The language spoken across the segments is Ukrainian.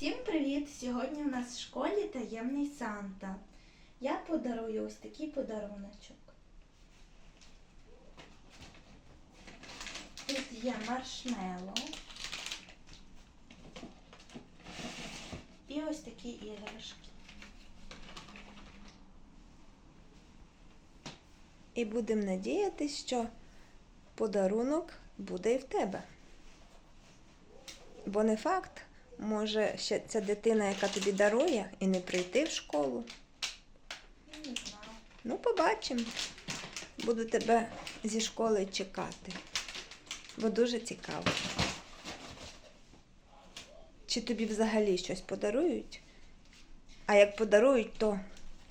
Всім привіт! Сьогодні у нас в школі таємний Санта. Я подарую ось такий подаруночок. Тут є маршмеллоу. І ось такі іграшки. І будемо надіятися, що подарунок буде і в тебе. Бо не факт, може ще ця дитина, яка тобі дарує, і не прийти в школу. Не знаю. Ну, побачимо. Буду тебе зі школи чекати. Бо дуже цікаво. Чи тобі взагалі щось подарують? А як подарують, то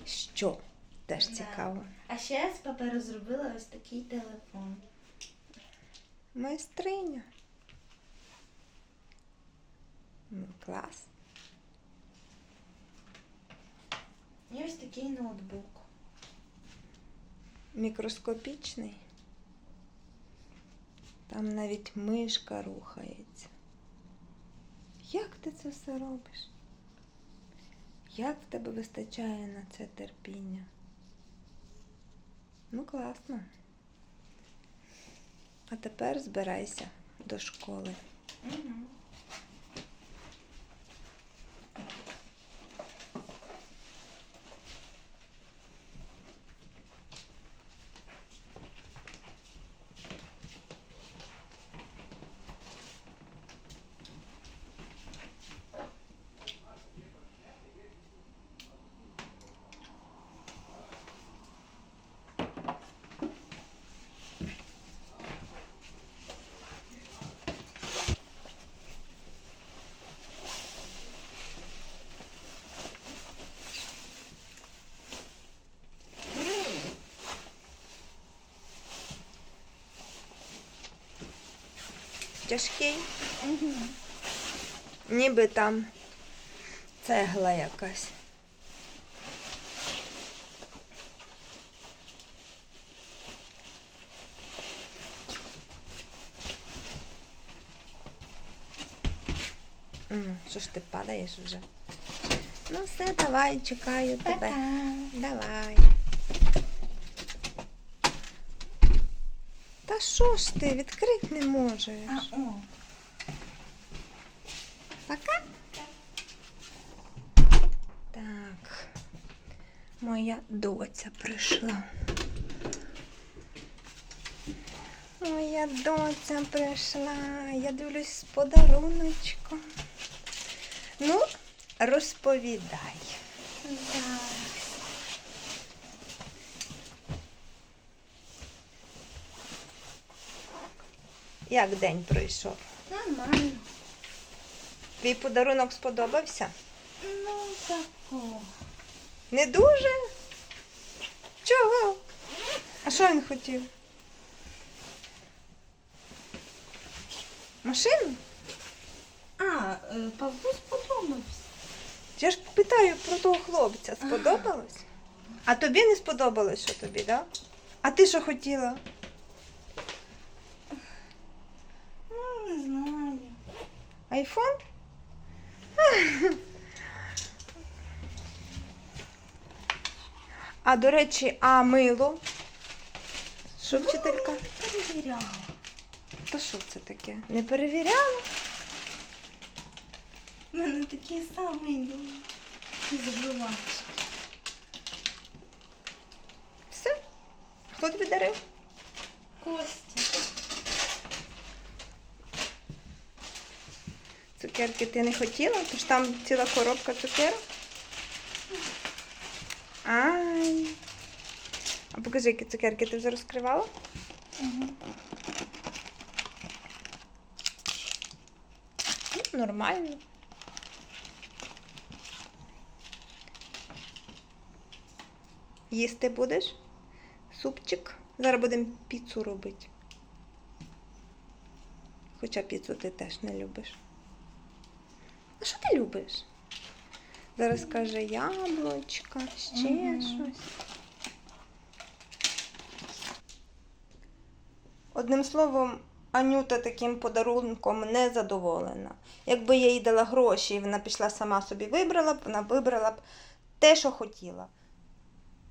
що? Теж цікаво. А ще я з паперу зробила ось такий телефон. Майстриня. Ну, клас. І ось такий ноутбук. Мікроскопічний. Там навіть мишка рухається. Як ти це все робиш? Як в тебе вистачає на це терпіння? Ну, класно. А тепер збирайся до школи. Угу. Тяжкий. Ніби там цегла якась. Що ж ти падаєш вже? Ну все, давай, чекаю тебе. Давай. Та що ж ти, відкрити не можеш? А, о, Пока. Так. Моя доця прийшла. Моя доця прийшла. Я дивлюсь з подаруночком. Ну, розповідай. зараз. Як день пройшов? Нормально. Твій подарунок сподобався? Ну, тако. Не дуже? Чого? А що він хотів? Машину? А, е, Павлу сподобався. Я ж питаю про того хлопця. Сподобалось? А тобі не сподобалось, що тобі, так? Да? А ти що хотіла? Ну, не знаю. Айфон? А до речі, а мило? Що вчителька? Перевіряла. Та що це таке? Не перевіряла? У мене такі самі забивачки. Все? Хто тобі дарив? Костя. Цукерки ти не хотіла? Тож там ціла коробка цукерок. Ай. А покажи, які цукерки ти вже розкривала? Угу. Ну, нормально. Їсти будеш? Супчик. Зараз будемо піцу робити. Хоча піцу ти теж не любиш. Що ти любиш? Зараз каже яблучка, ще Мгм. щось. Одним словом, Анюта таким подарунком не задоволена. Якби я їй дала гроші і вона пішла сама собі вибрала б, вона вибрала б те, що хотіла.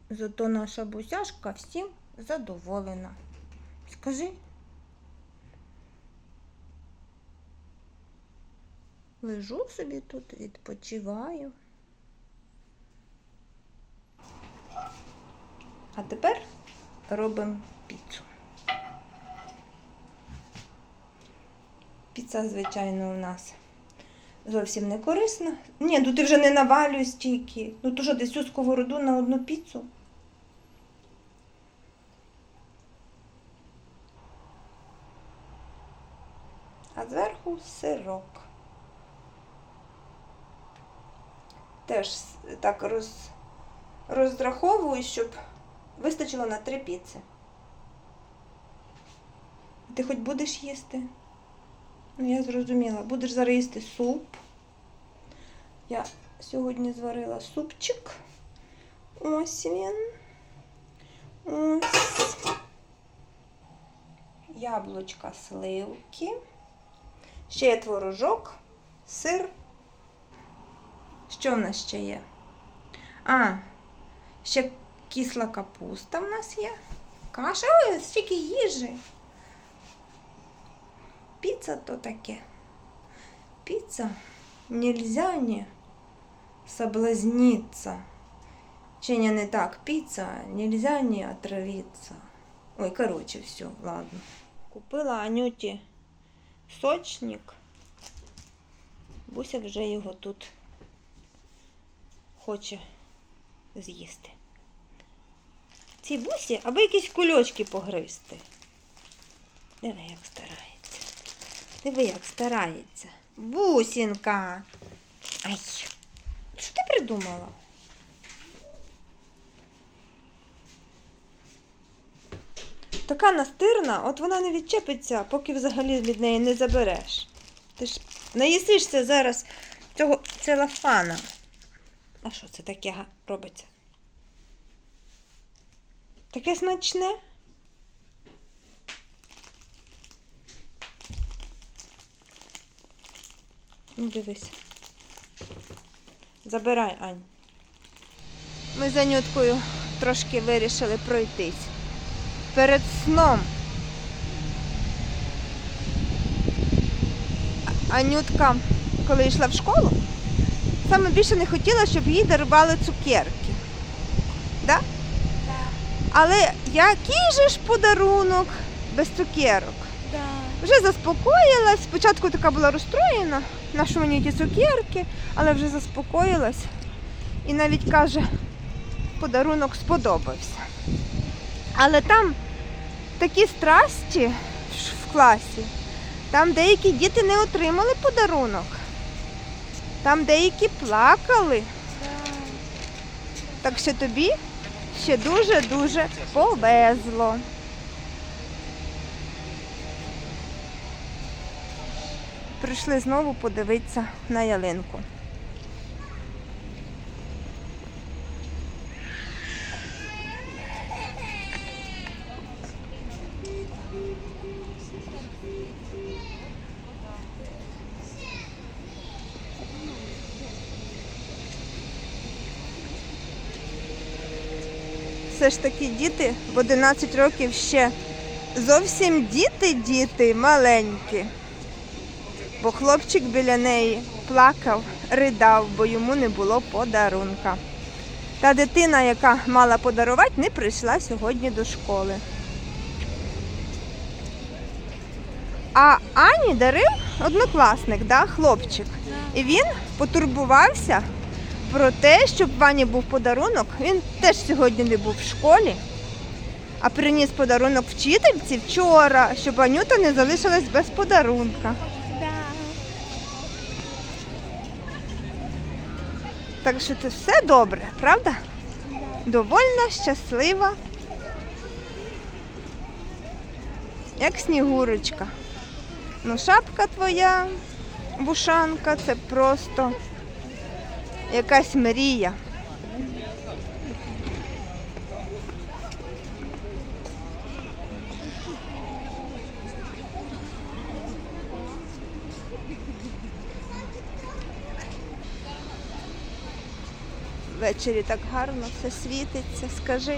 Зато наша бусяшка всім задоволена. Скажи. Лежу собі тут, відпочиваю. А тепер робимо піцу. Піца, звичайно, у нас зовсім не корисна. Ні, ну ти вже не навалюй стільки. Ну то що десь цю сковороду на одну піцу. А зверху сирок. Теж так роз, розраховую, щоб вистачило на три піци. Ти хоч будеш їсти? Ну, я зрозуміла. Будеш зараз їсти суп. Я сьогодні зварила супчик. Ось він. Ось. Яблучка, сливки. Ще є творожок, сир. Що в нас ще є? А, ще кисла капуста в нас є. Каша, ой, стільки їжі. Піца то таке. Піца нельзя не соблазниться. Чи не, не так, піца нельзя не отравиться. Ой, короче, все, ладно. Купила Анюті сочник. Буся вже його тут хоче з'їсти. Цій бусі, аби якісь кульочки погризти. Диви, як старається. Диви, як старається. Бусінка. Ай. Що ти придумала? Така настирна, от вона не відчепиться, поки взагалі від неї не забереш. Ти ж наїсишся зараз цього целофана. А що це таке робиться? Таке смачне? Ну, дивись. Забирай, Ань. Ми з Анюткою трошки вирішили пройтись. Перед сном. Анютка, коли йшла в школу, саме більше не хотіла, щоб їй дарували цукерки. Да? Але який же ж подарунок без цукерок? Да. Вже заспокоїлась. Спочатку така була розстроєна, на що мені ті цукерки, але вже заспокоїлась. І навіть каже, подарунок сподобався. Але там такі страсті в в класі. Там деякі діти не отримали подарунок. Там деякі плакали. Так що тобі ще дуже-дуже повезло. Прийшли знову подивитися на ялинку. Все ж таки діти в 11 років ще зовсім діти-діти маленькі. Бо хлопчик біля неї плакав, ридав, бо йому не було подарунка. Та дитина, яка мала подарувати, не прийшла сьогодні до школи. А Ані дарив однокласник, да, хлопчик. І він потурбувався про те, щоб Вані був подарунок. Він теж сьогодні не був в школі, а приніс подарунок вчительці вчора, щоб Анюта не залишилась без подарунка. Да. Так що це все добре, правда? Довольна, щаслива. Як снігурочка. Ну, шапка твоя, вушанка, це просто якась мрія. Ввечері так гарно все світиться, скажи.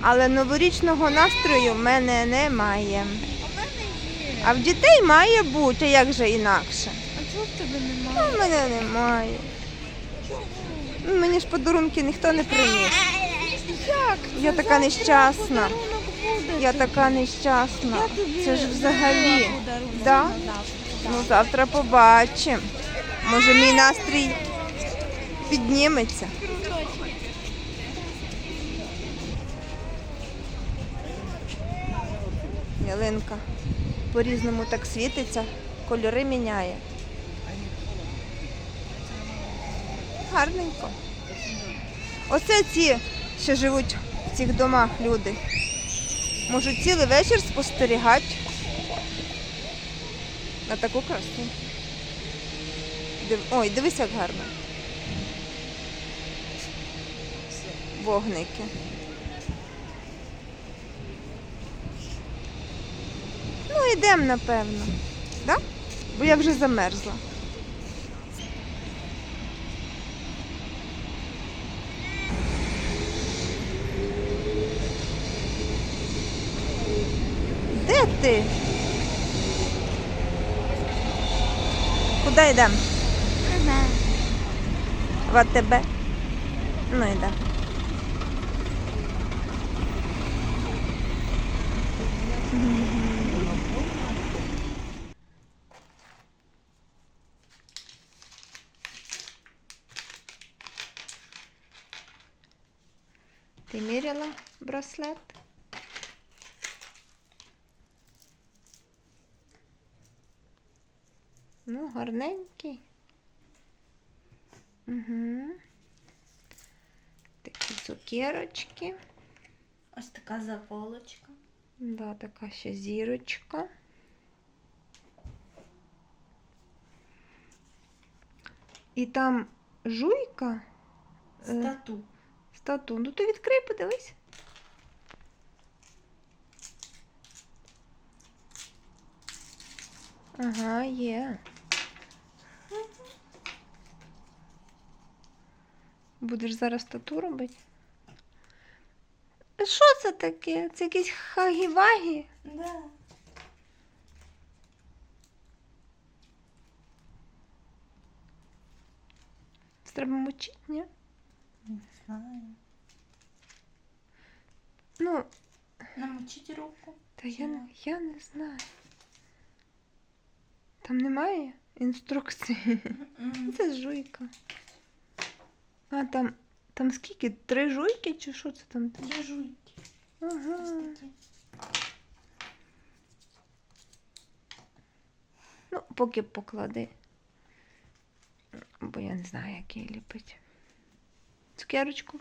Але новорічного настрою в мене немає. А в дітей має бути, як же інакше. Чого в тебе немає? в мене немає. Ну, Мені ж подарунки ніхто не приніс. Як? Я така нещасна. Я така нещасна. Це ж взагалі. Да? Ну, завтра побачимо. Може, мій настрій підніметься. Ялинка по-різному так світиться, кольори міняє. Гарненько. Оце ці, що живуть в цих домах люди. Можуть цілий вечір спостерігати на таку красу. Див... Ой, дивись, як гарно. Вогники. Ну, йдемо, напевно. Да? Бо я вже замерзла. Ти? Куди йдемо? В АТБ. Ну йдемо. Ти міряла браслет? Ну, гарненький. Угу. Такі цукерочки. Ось така заволочка. Да, така ще зірочка. І там жуйка Е. Стату. стату. Ну то відкрий, подивись. Ага, є. Будеш зараз тату робити? Що це таке? Це якісь хагі-вагі? Да. Це треба мочити, ні? Не знаю. Ну, Намочить руку. та я, не- я не знаю. Там немає інструкції. М. Це жуйка. А там, там скільки? Три жуйки чи що це там? Три жуйки. Ага. Ну, поки поклади. Бо я не знаю, як її ліпити. Цукерочку.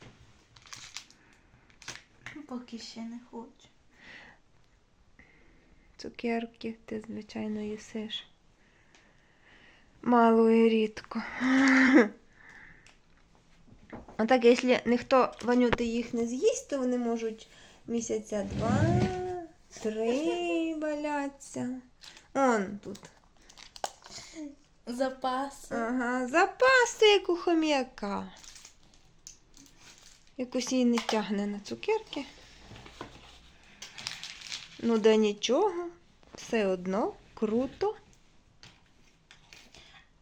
Ну, Поки ще не хочу. Цукерки ти, звичайно, їсиш. Мало і рідко. А так, якщо ніхто Ванюти їх не з'їсть, то вони можуть місяця два, три валяться. Он тут. Запас. Ага, запаси, як у хом'яка. Якось її не тягне на цукерки. Ну, да нічого. Все одно круто.